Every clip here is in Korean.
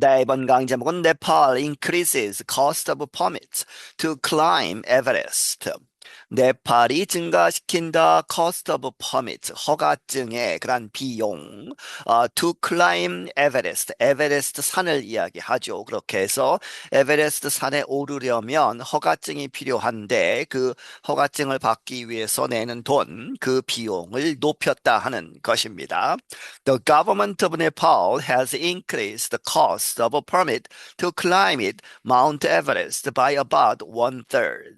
네, 이번 강의 제목은 Nepal increases cost of permits to climb Everest. 네팔이 증가시킨다 cost of permit, 허가증의 그런 비용, 어, to climb Everest, 에베레스트 산을 이야기하죠. 그렇게 해서 에베레스트 산에 오르려면 허가증이 필요한데 그 허가증을 받기 위해서 내는 돈, 그 비용을 높였다 하는 것입니다. The government of Nepal has increased the cost of a permit to climb it, Mount Everest, by about one third.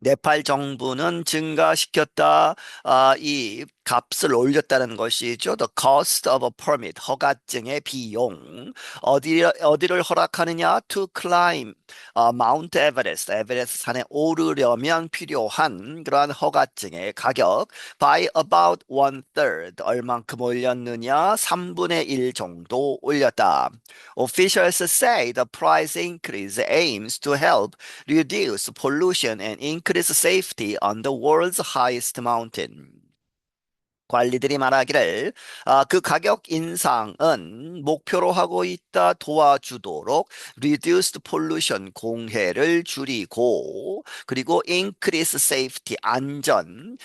네팔 정부는 증가시켰다. 아, 이 값을 올렸다는 것이죠. The cost of a permit, 허가증의 비용. 어디, 어디를 허락하느냐? To climb uh, Mount Everest, 에베레스트 산에 오르려면 필요한 그러한 허가증의 가격 by about one third, 얼만큼 올렸느냐? 3분의 1 정도 올렸다. Officials say the price increase aims to help reduce pollution and increase safety on the world's highest mountain. 관리들이 말하기를 아, 그 가격 인상은 목표로 하고 있다 도와주도록 reduced pollution 공해를 줄이고 그리고 increase safety 안전은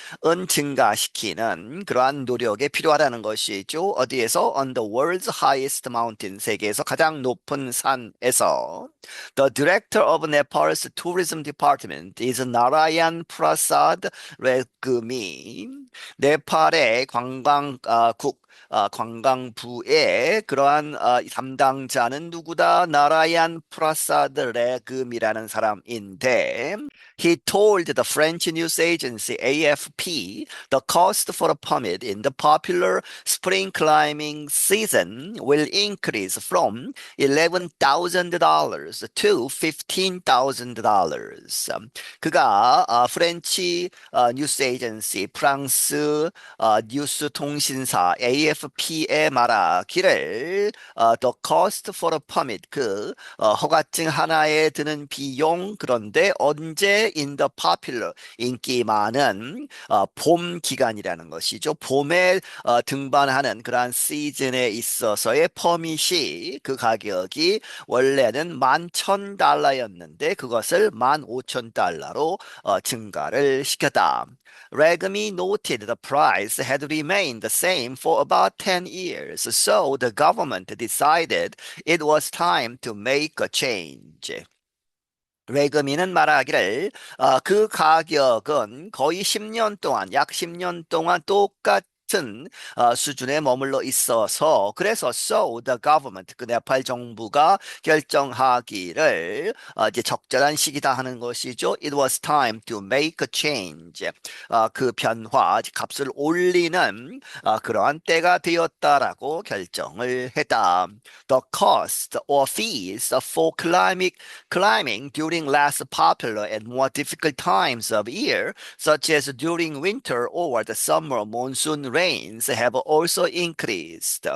증가시키는 그러한 노력에 필요하다는 것이죠. 어디에서 on the world's highest mountain 세계에서 가장 높은 산에서 The director of Nepal's tourism department is Narayan Prasad Regmi. 네팔의 관광국 어, 관광부의 그러한 어, 담당자는 누구다? 나라얀 프라사드 레금이라는 사람인데 He told the French news agency AFP the cost for a permit in the popular spring climbing season will increase from $11,000 to $15,000. 그가 어, 프렌치 어, 뉴스 에이전시 프랑스 어, 뉴스 통신사 AFP AFP에 말하기를 어, the cost for a permit 그 어, 허가증 하나에 드는 비용 그런데 언제 in the popular 인기 많은 어, 봄 기간이라는 것이죠. 봄에 어, 등반하는 그러한 시즌에 있어서의 퍼밋이 그 가격이 원래는 만천 달러였는데 그것을 만 오천 달러로 어, 증가를 시켰다. Regmi noted the price had remained the same for about 10 years, so the government decided it was time to make a change. 레그미는 말하기를 어, 그 가격은 거의 10년 동안 약 10년 동안 똑같 같은 어, 수준에 머물러 있어서 그래서 so the government 그 네팔 정부가 결정하기를 어, 이제 적절한 시기다 하는 것이죠. It was time to make a change. 어, 그 변화 값을 올리는 어, 그러한 때가 되었다라고 결정을 했다. The cost or fees for climbing, climbing during less popular and more difficult times of year, such as during winter or the summer monsoon rain rains have also increased.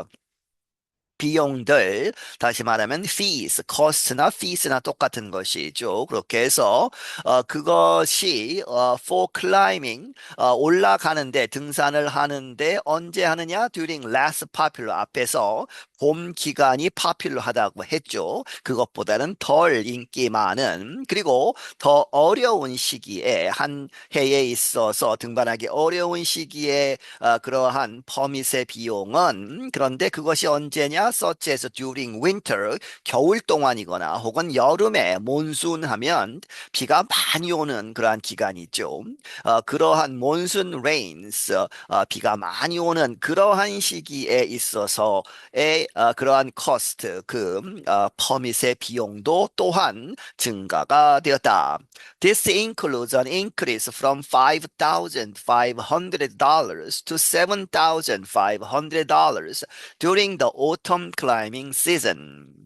비용들 다시 말하면 fees, cost나 fees나 똑같은 것이죠. 그렇게 해서 어, 그것이 어, for climbing 어, 올라가는데 등산을 하는데 언제 하느냐? during less popular 앞에서 봄 기간이 파퓰러하다고 했죠. 그것보다는 덜 인기 많은 그리고 더 어려운 시기에 한 해에 있어서 등반하기 어려운 시기에 어, 그러한 퍼밋의 비용은 그런데 그것이 언제냐? as during winter 겨울 동안이거나 혹은 여름에 몬순 하면 비가 많이 오는 그러한 기간이죠. 어, 그러한 몬순 rains 어, 비가 많이 오는 그러한 시기에 있어서의 어, 그러한 cost 그 어, 퍼밋의 비용도 또한 증가가 되었다. This includes an increase from $5,500 to $7,500 during the autumn climbing season.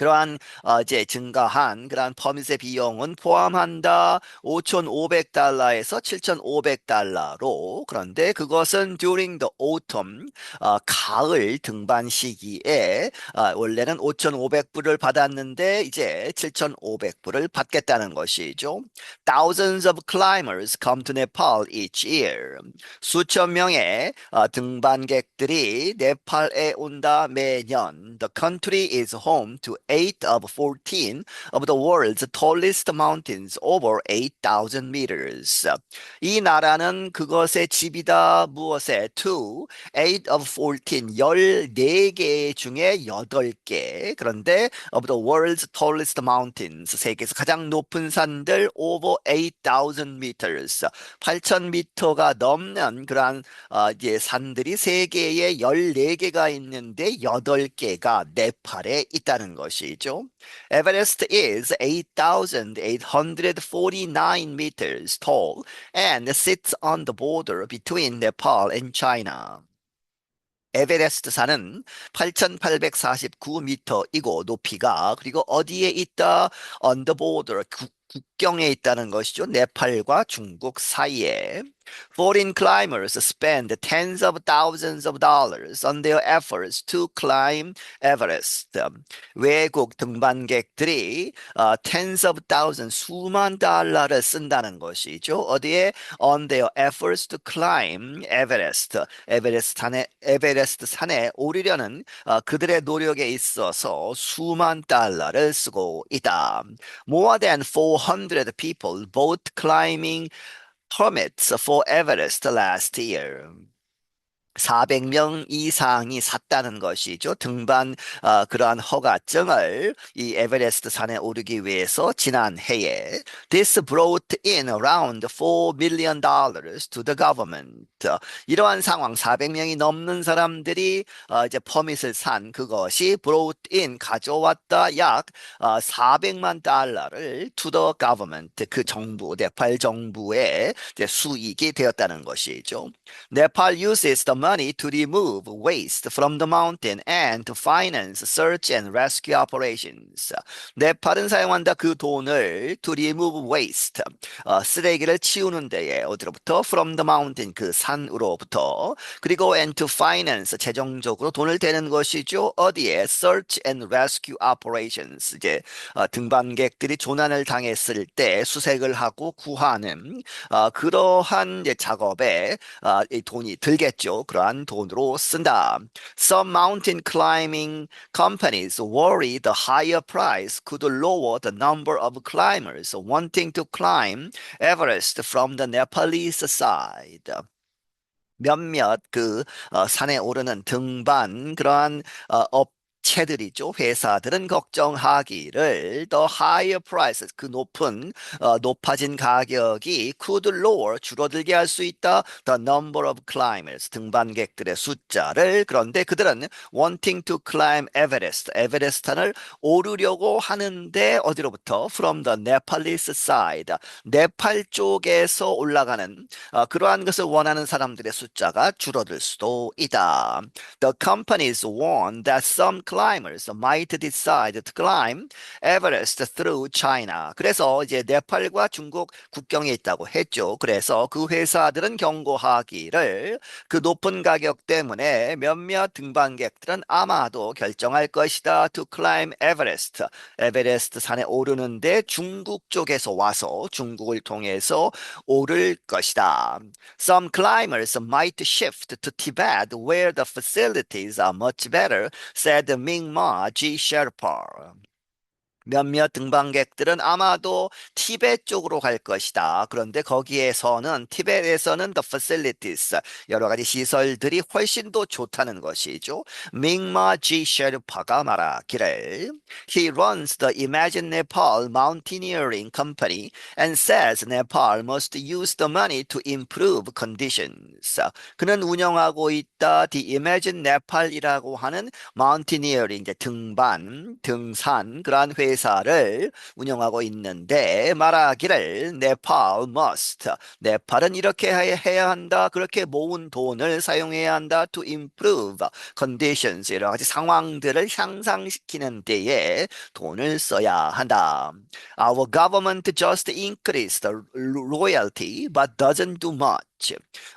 그러한 어, 이제 증가한 그러한 퍼밋의 비용은 포함한다 5,500달러에서 7,500달러로 그런데 그것은 during the autumn 어, 가을 등반 시기에 어, 원래는 5,500불을 받았는데 이제 7,500불을 받겠다는 것이죠. Thousands of climbers come to Nepal each year. 수천 명의 어, 등반객들이 네팔에 온다 매년. The country is home to 8 of 14 of the world's tallest mountains over 8,000 meters. 이 나라는 그것의 집이다 무엇에 to 8 of 14 14개 중에 8개 그런데 of the world's tallest mountains 세계에서 가장 높은 산들 over 8,000 meters 8,000m가 넘는 그러한 어, 이제 산들이 세계에 14개가 있는데 8개가 네팔에 있다는 것이죠. Everest is 8,849 meters tall and sits on the border between Nepal and China. 에베레스트 산은 8,849m이고 높이가 그리고 어디에 있다? On the border 국경에 있다는 것이죠. 네팔과 중국 사이에. Foreign climbers spend tens of thousands of dollars on their efforts to climb Everest. 외국 등반객들이 uh, tens of thousands, 수만 달러를 쓴다는 것이죠. 어디에? On their efforts to climb Everest. 에베레스트 산에, 에베레스트 산에 오르려는 uh, 그들의 노력에 있어서 수만 달러를 쓰고 있다. More than 400 people both climbing permits for Everest last year. 400명 이상이 샀다는 것이죠. 등반 어, 그러한 허가증을 이 에베레스트 산에 오르기 위해서 지난 해에 This brought in around 4 million dollars to the government. 이러한 상황 400명이 넘는 사람들이 어, 이제 퍼밋을 산 그것이 brought in 가져왔다 약 어, 400만 달러를 to the government 그 정부 네팔 정부의 수익이 되었다는 것이죠. 네팔 uses the money to remove waste from the mountain and to finance search and rescue operations. 네팔은 사용한다 그 돈을 to remove waste 어, 쓰레기를 치우는 데에 어디로부터 from the mountain 그 산으로부터 그리고 and to finance 재정적으로 돈을 대는 것이죠 어디에 search and rescue operations 이제 어, 등반객들이 조난을 당했을 때 수색을 하고 구하는 어, 그러한 이제 작업에 어, 이 돈이 들겠죠. 그러한 돈으로 쓴다. Some mountain climbing companies worry the higher price could lower the number of climbers wanting to climb Everest from the Nepalese side. 몇몇 그 어, 산에 오르는 등반 그러한 어, 업 체들이죠. 회사들은 걱정하기를 the higher prices 그 높은 어, 높아진 가격이 could lower 줄어들게 할 수 있다 the number of climbers 등반객들의 숫자를 그런데 그들은 wanting to climb Everest 에베레스트를 오르려고 하는데 어디로부터 from the Nepalese side 네팔 쪽에서 올라가는 어, 그러한 것을 원하는 사람들의 숫자가 줄어들 수도 있다. The companies warn that some climbers might decide to climb Everest through China. 그래서 이제 네팔과 중국 국경에 있다고 했죠. 그래서 그 회사들은 경고하기를 그 높은 가격 때문에 몇몇 등반객들은 아마도 결정할 것이다. To climb Everest. 에베레스트 산에 오르는데 중국 쪽에서 와서 중국을 통해서 오를 것이다. Some climbers might shift to Tibet where the facilities are much better, said Ming Ma Ji Sherpa. 몇몇 등반객들은 아마도 티베트 쪽으로 갈 것이다. 그런데 거기에서는 티베트에서는 the facilities 여러 가지 시설들이 훨씬 더 좋다는 것이죠. 밍마 지 셰르파가 말하기를 He runs the Imagine Nepal Mountaineering Company and says Nepal must use the money to improve conditions. 그는 운영하고 있다. The Imagine Nepal이라고 하는 Mountaineering 이제 등반, 등산 그러한 회사 회사를 운영하고 있는데 말하기를 네팔 must 네팔은 이렇게 해야 한다 그렇게 모은 돈을 사용해야 한다 to improve conditions 여러 가지 상황들을 향상시키는 데에 돈을 써야 한다. Our government just increased the royalty but doesn't do much.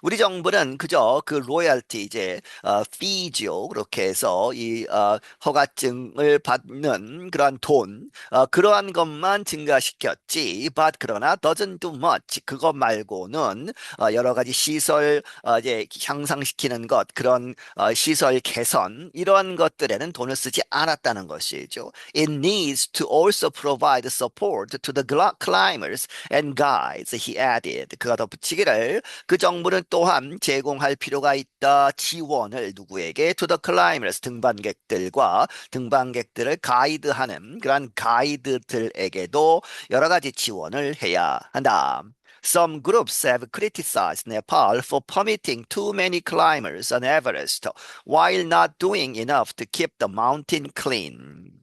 우리 정부는 그저 그 로열티 이제 어, 피지요 그렇게 해서 이 어, 허가증을 받는 그러한 돈 어, 그러한 것만 증가시켰지. But 그러나 doesn't do much 그것 말고는 어, 여러 가지 시설 어, 이제 향상시키는 것 그런 어, 시설 개선 이러한 것들에는 돈을 쓰지 않았다는 것이죠. It needs to also provide support to the climbers and guides. He added. 그가 덧붙이기를 그 정부는 또한 제공할 필요가 있다. 지원을 누구에게? The climbers, 등반객들과 등반객들을 가이드하는 그러한 가이드들에게도 여러 가지 지원을 해야 한다. Some groups have criticized Nepal for permitting too many climbers on Everest while not doing enough to keep the mountain clean.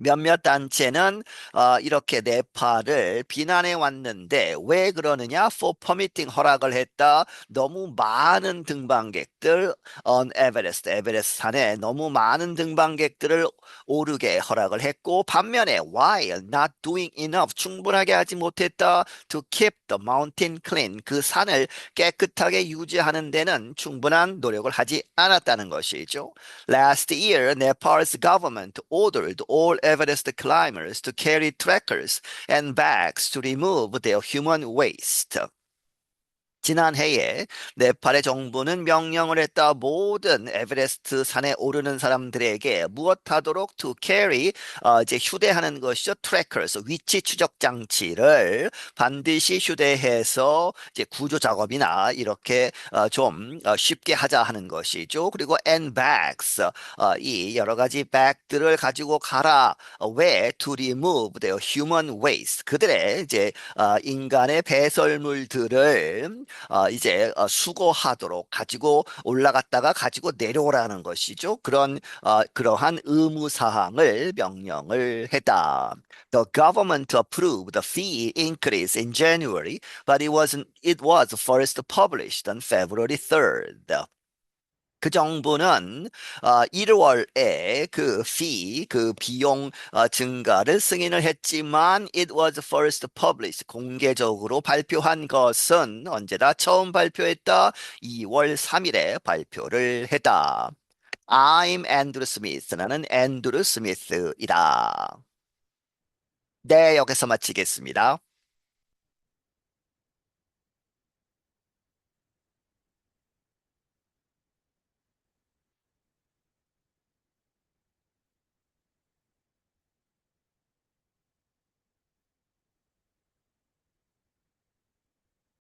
몇몇 단체는 어, 이렇게 네팔을 비난해 왔는데 왜 그러느냐? For permitting 허락을 했다. 너무 많은 등반객들 on Everest, 에베레스트 산에 너무 많은 등반객들을 오르게 허락을 했고 반면에 while not doing enough 충분하게 하지 못했다. To keep the mountain clean 그 산을 깨끗하게 유지하는 데는 충분한 노력을 하지 않았다는 것이죠. Last year, Nepal's government ordered all Everest climbers to carry trackers and bags to remove their human waste. 지난해에 네팔의 정부는 명령을 했다. 모든 에베레스트 산에 오르는 사람들에게 무엇하도록 to carry 어, 이제 휴대하는 것이죠. trackers 위치 추적 장치를 반드시 휴대해서 이제 구조 작업이나 이렇게 어, 좀 어, 쉽게 하자 하는 것이죠. 그리고 and bags 어, 이 여러 가지 bag들을 가지고 가라. 어, 왜 to remove their human waste 그들의 이제 어, 인간의 배설물들을 어, 이제 어, 수거하도록 가지고 올라갔다가 가지고 내려오라는 것이죠. 그런 어, 그러한 의무 사항을 명령을 했다. The government approved the fee increase in January, but it wasn't. It was first published on February 3rd. 그 정부는 어, 1월에 그 fee, 그 비용 어, 증가를 승인을 했지만 it was first published 공개적으로 발표한 것은 언제다 처음 발표했다 2월 3일에 발표를 했다. I'm Andrew Smith. 나는 앤드루 스미스이다. 네, 여기서 마치겠습니다.